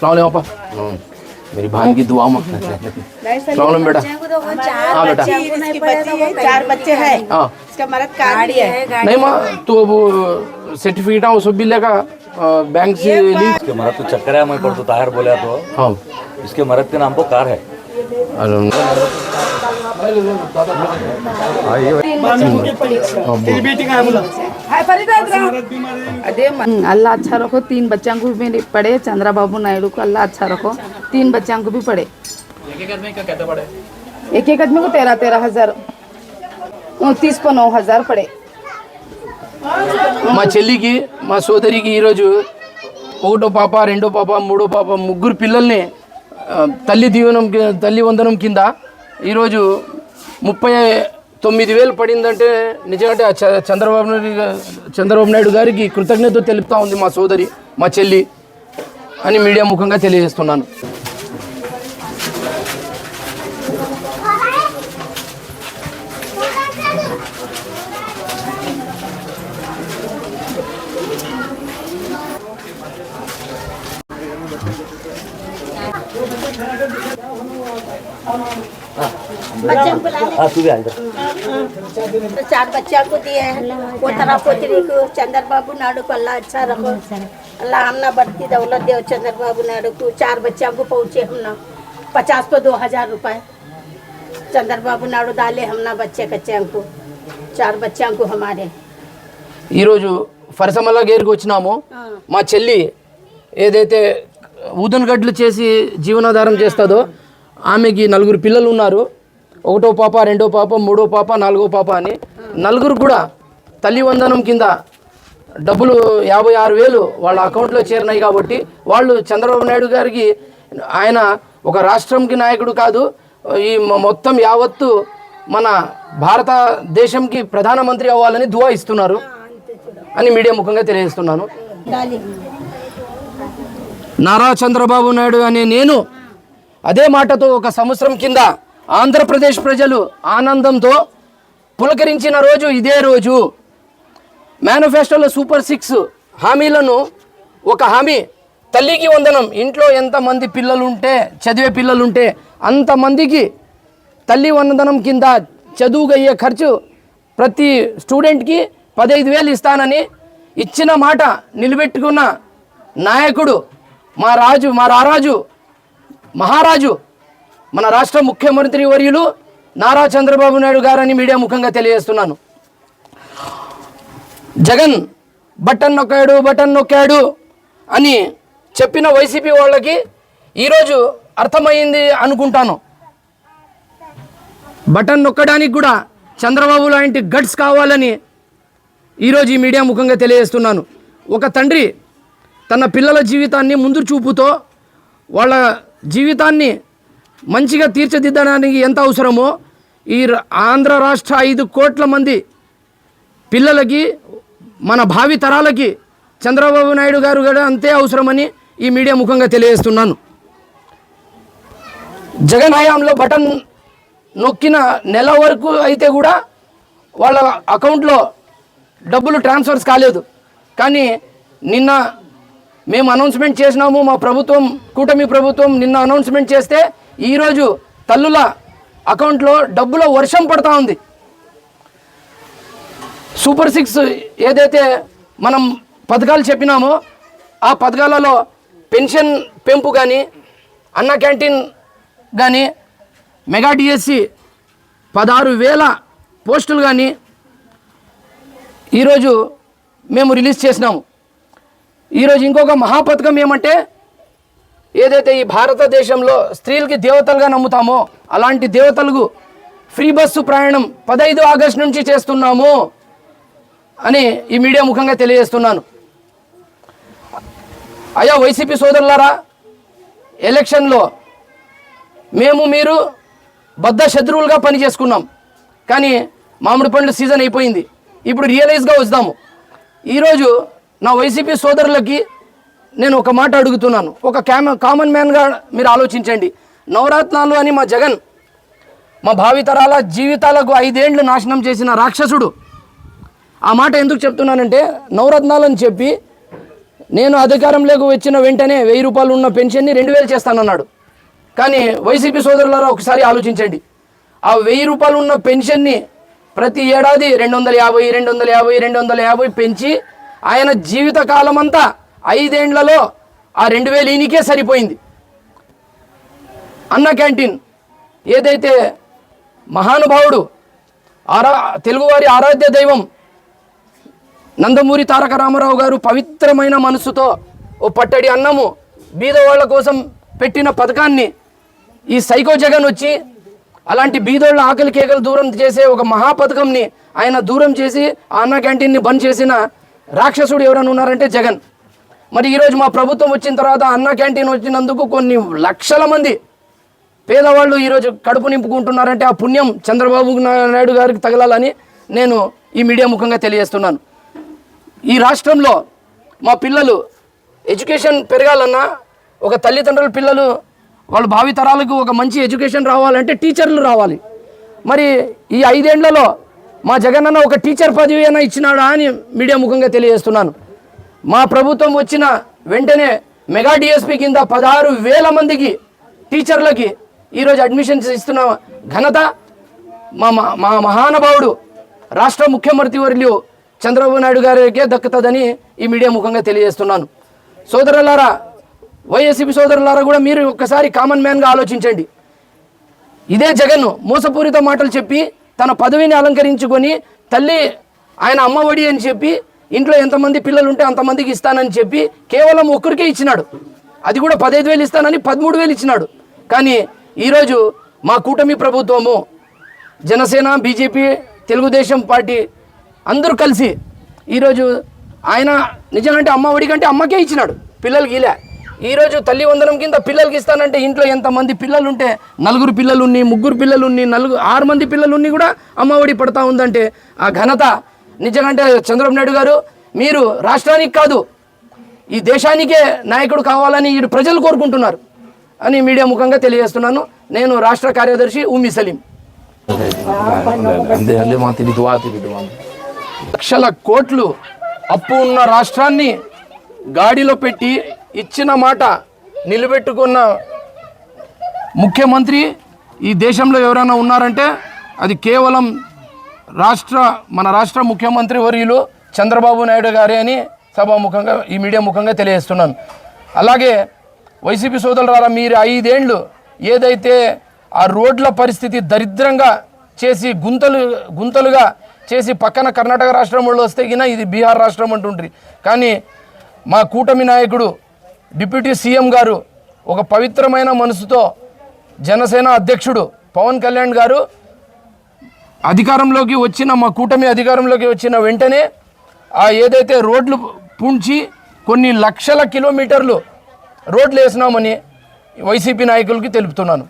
सलाम आपा मेरी भाई की दुआ मांग सलाम बेटा। हाँ बेटा। इसकी बच्ची है चार बच्चे हैं। हाँ। इसका मरद कार्ड भी है। नहीं माँ तो वो सर्टिफिकेट है वो सब भी लेगा। बैंक से लिंक इसके मरद तो चक्कर है मैं पर तो ताहिर बोला तो। हाँ। इसके मरद के नाम पर कार है। अरे मन- अल्लाह अच्छा रखो तीन बच्चों को भी पढ़े चंद्रा बाबू नायडू को अल्लाह अच्छा रखो तीन बच्चों को भी पढ़े एक एक आदमी को तेरह तेरह हजार उनतीस को नौ हजार पड़े మా చెల్లికి మా సోదరికి ఈరోజు ఒకటో పాప రెండో పాప మూడో పాప ముగ్గురు పిల్లల్ని ఆ, తల్లి దీవెనం కి- తల్లి వందనం కింద ఈరోజు ముప్పై తొమ్మిది వేలు పడిందంటే నిజంగా చ- చంద్రబాబు నాయుడు చంద్రబాబు నాయుడు గారికి కృతజ్ఞత తెలుపుతా ఉంది మా సోదరి మా చెల్లి అని మీడియా ముఖంగా తెలియజేస్తున్నాను. हाँ तू भी आ इधर तो चार बच्चा को दिए हैं पोतरा पोतरी को चंद्र बाबू नायडू को अल्लाह अच्छा रखो अल्लाह हमना बढ़ती दौलत दे चंद्र बाबू नायडू को चार बच्चा को पहुँचे हमना पचास को दो हजार रुपए चंद्र बाबू नायडू डाले हमना बच्चे कच्चे को चार बच्चा को हमारे ఈరోజు ఫరసమల్ల గేరుకు వచ్చినాము మా చెల్లి ఏదైతే ఊదన్ గడ్లు చేసి జీవనాధారం చేస్తుందో ఆమెకి నలుగురు పిల్లలు ఉన్నారు ఒకటో పాప రెండో పాప మూడో పాప నాలుగో పాప అని నలుగురు కూడా తల్లి వందనం కింద డబ్బులు యాభై ఆరు వేలు వాళ్ళ అకౌంట్లో చేరినాయి కాబట్టి వాళ్ళు చంద్రబాబు నాయుడు గారికి ఆయన ఒక రాష్ట్రంకి నాయకుడు కాదు ఈ మొత్తం యావత్తు మన భారతదేశంకి ప్రధానమంత్రి అవ్వాలని దువా ఇస్తున్నారు అని మీడియా ముఖంగా తెలియజేస్తున్నాను. నారా చంద్రబాబు నాయుడు అనే నేను అదే మాటతో ఒక సంవత్సరం కింద ఆంధ్రప్రదేశ్ ప్రజలు ఆనందంతో పులకరించిన రోజు ఇదే రోజు. మేనిఫెస్టోలో సూపర్ సిక్స్ హామీలను ఒక హామీ తల్లికి వందనం ఇంట్లో ఎంతమంది పిల్లలు ఉంటే చదివే పిల్లలు ఉంటే అంతమందికి తల్లి వందనం కింద చదువుకు అయ్యే ఖర్చు ప్రతి స్టూడెంట్కి పదహైదు వేలు ఇస్తానని ఇచ్చిన మాట నిలబెట్టుకున్న నాయకుడు మా రాజు మా రారాజు మహారాజు మన రాష్ట్ర ముఖ్యమంత్రి వర్యులు నారా చంద్రబాబు నాయుడు గారని మీడియా ముఖంగా తెలియజేస్తున్నాను. జగన్ బటన్ నొక్కాడు బటన్ నొక్కాడు అని చెప్పిన వైసీపీ వాళ్ళకి ఈరోజు అర్థమైంది అనుకుంటాను. బటన్ నొక్కడానికి కూడా చంద్రబాబు లాంటి గట్స్ కావాలని ఈరోజు ఈ మీడియా ముఖంగా తెలియజేస్తున్నాను. ఒక తండ్రి తన పిల్లల జీవితాన్ని ముందు చూపుతో వాళ్ళ జీవితాన్ని మంచిగా తీర్చిదిద్దడానికి ఎంత అవసరమో ఈ ఆంధ్ర రాష్ట్ర ఐదు కోట్ల మంది పిల్లలకి మన భావి తరాలకి చంద్రబాబు నాయుడు గారు కూడా అంతే అవసరమని ఈ మీడియా ముఖంగా తెలియజేస్తున్నాను. జగన్ హయాంలో బటన్ నొక్కిన నెల వరకు అయితే కూడా వాళ్ళ అకౌంట్లో డబ్బులు ట్రాన్స్ఫర్స్ కాలేదు. కానీ నిన్న మేము అనౌన్స్మెంట్ చేసినాము మా ప్రభుత్వం కూటమి ప్రభుత్వం నిన్న అనౌన్స్మెంట్ చేస్తే ఈరోజు తల్లుల అకౌంట్లో డబ్బుల వర్షం పడుతూ ఉంది. సూపర్ సిక్స్ ఏదైతే మనం పథకాలు చెప్పినామో ఆ పథకాలలో పెన్షన్ పెంపు కానీ అన్న క్యాంటీన్ కానీ మెగా డిఎస్సి పదహారు వేల పోస్టులు కానీ ఈరోజు మేము రిలీజ్ చేసినాము. ఈరోజు ఇంకొక మహాపథకం ఏమంటే ఏదైతే ఈ భారతదేశంలో స్త్రీలకి దేవతలుగా నమ్ముతామో అలాంటి దేవతలకు ఫ్రీ బస్సు ప్రయాణం పదహైదు ఆగస్టు నుంచి చేస్తున్నాము అని ఈ మీడియా ముఖంగా తెలియజేస్తున్నాను. అయ్యా వైసీపీ సోదరులారా ఎలక్షన్లో మేము మీరు బద్ద శత్రువులుగా పని చేసుకున్నాం కానీ మామిడి పండ్లు సీజన్ అయిపోయింది. ఇప్పుడు రియలైజ్గా వస్తాము. ఈరోజు నా వైసీపీ సోదరులకి నేను ఒక మాట అడుగుతున్నాను. ఒక క్యామ కామన్ మ్యాన్గా మీరు ఆలోచించండి. నవరత్నాలు అని మా జగన్ మా భావితరాల జీవితాలకు ఐదేండ్లు నాశనం చేసిన రాక్షసుడు. ఆ మాట ఎందుకు చెప్తున్నానంటే నవరత్నాలు అని చెప్పి నేను అధికారంలోకి వచ్చిన వెంటనే వెయ్యి రూపాయలు ఉన్న పెన్షన్ని రెండు వేలు చేస్తానన్నాడు. కానీ వైసీపీ సోదరులారా ఒకసారి ఆలోచించండి. ఆ వెయ్యి రూపాయలు ఉన్న పెన్షన్ని ప్రతి ఏడాది రెండు వందల యాభై రెండు వందల యాభై రెండు వందల యాభై పెంచి ఆయన జీవిత అంతా ఐదేండ్లలో ఆ రెండు వేలు ఈయనకే సరిపోయింది. అన్న క్యాంటీన్ ఏదైతే మహానుభావుడు ఆరా తెలుగువారి ఆరాధ్య దైవం నందమూరి తారక రామారావు గారు పవిత్రమైన మనసుతో ఓ పట్టడి అన్నము బీదవాళ్ళ కోసం పెట్టిన పథకాన్ని ఈ సైకో జగన్ వచ్చి అలాంటి బీదోళ్ళ ఆకలి కేకలు దూరం చేసే ఒక మహా పథకంని ఆయన దూరం చేసి ఆ అన్న క్యాంటీన్ని బంద్ చేసిన రాక్షసుడు ఎవరైనా ఉన్నారంటే జగన్. మరి ఈరోజు మా ప్రభుత్వం వచ్చిన తర్వాత అన్న క్యాంటీన్ వచ్చినందుకు కొన్ని లక్షల మంది పేదవాళ్ళు ఈరోజు కడుపు నింపుకుంటున్నారంటే ఆ పుణ్యం చంద్రబాబు నాయుడు గారికి తగలాలని నేను ఈ మీడియా ముఖంగా తెలియజేస్తున్నాను. ఈ రాష్ట్రంలో మా పిల్లలు ఎడ్యుకేషన్ పెరగాలన్నా ఒక తల్లిదండ్రుల పిల్లలు వాళ్ళ భావి తరాలకు ఒక మంచి ఎడ్యుకేషన్ రావాలంటే టీచర్లు రావాలి. మరి ఈ ఐదేండ్లలో మా జగనన్న ఒక టీచర్ పదవి అయినా ఇచ్చినాడా అని మీడియా ముఖంగా తెలియజేస్తున్నాను. మా ప్రభుత్వం వచ్చిన వెంటనే మెగా డిఎస్పి కింద పదహారు వేల మందికి టీచర్లకి ఈరోజు అడ్మిషన్స్ ఇస్తున్న ఘనత మా మా- మా మహానుభావుడు రాష్ట్ర ముఖ్యమంత్రి వర్యులు చంద్రబాబు నాయుడు గారికే దక్కుతుందని ఈ మీడియా ముఖంగా తెలియజేస్తున్నాను. సోదరులారా వైఎస్సీపీ సోదరులారా కూడా మీరు ఒక్కసారి కామన్ మ్యాన్గా ఆలోచించండి. ఇదే జగన్ మోసపూరిత మాటలు చెప్పి తన పదవిని అలంకరించుకొని తల్లి ఆయన అమ్మఒడి అని చెప్పి ఇంట్లో ఎంతమంది పిల్లలు ఉంటే అంతమందికి ఇస్తానని చెప్పి కేవలం ఒక్కరికే ఇచ్చినాడు. అది కూడా పదహైదు వేలు ఇస్తానని పదమూడు వేలు ఇచ్చినాడు. కానీ ఈరోజు మా కూటమి ప్రభుత్వము జనసేన బీజేపీ తెలుగుదేశం పార్టీ అందరూ కలిసి ఈరోజు ఆయన నిజంగా అమ్మ ఒడి కంటే అమ్మకే ఇచ్చినాడు. పిల్లలకి ఇలా. ఈరోజు తల్లి వందనం కింద పిల్లలకి ఇస్తానంటే ఇంట్లో ఎంతమంది పిల్లలు ఉంటే నలుగురు పిల్లలు ఉన్ని ముగ్గురు పిల్లలున్ని నలుగురు ఆరు మంది పిల్లలు ఉన్ని కూడా అమ్మ ఒడి పడతా ఉందంటే ఆ ఘనత నిజంగా చంద్రబాబు నాయుడు గారు మీరు రాష్ట్రానికి కాదు ఈ దేశానికే నాయకుడు కావాలని ఈ ప్రజలు కోరుకుంటున్నారు అని మీడియా ముఖంగా తెలియజేస్తున్నాను. నేను రాష్ట్ర కార్యదర్శి ఉమ్మి సలీం. లక్షల కోట్లు అప్పు ఉన్న రాష్ట్రాన్ని గాడిలో పెట్టి ఇచ్చిన మాట నిలబెట్టుకున్న ముఖ్యమంత్రి ఈ దేశంలో ఎవరైనా ఉన్నారంటే అది కేవలం రాష్ట్ర మన రాష్ట్ర ముఖ్యమంత్రి వర్యులు చంద్రబాబు నాయుడు గారే అని సభాముఖంగా ఈ మీడియా ముఖంగా తెలియజేస్తున్నాను. అలాగే వైసీపీ సోదరులారా మీరు ఐదేండ్లు ఏదైతే ఆ రోడ్ల పరిస్థితి దరిద్రంగా చేసి గుంతలు గుంతలుగా చేసి పక్కన కర్ణాటక రాష్ట్రంలో వస్తే గినా ఇది బీహార్ రాష్ట్రం అంటుంటుంది కానీ మా కూటమి నాయకుడు డిప్యూటీ సీఎం గారు ఒక పవిత్రమైన మనసుతో జనసేన అధ్యక్షుడు పవన్ కళ్యాణ్ గారు అధికారంలోకి వచ్చిన మా కూటమి అధికారంలోకి వచ్చిన వెంటనే ఆ ఏదైతే రోడ్లు పూడ్చి కొన్ని లక్షల కిలోమీటర్లు రోడ్లు వేసినామని వైసీపీ నాయకులకి తెలుపుతున్నాను.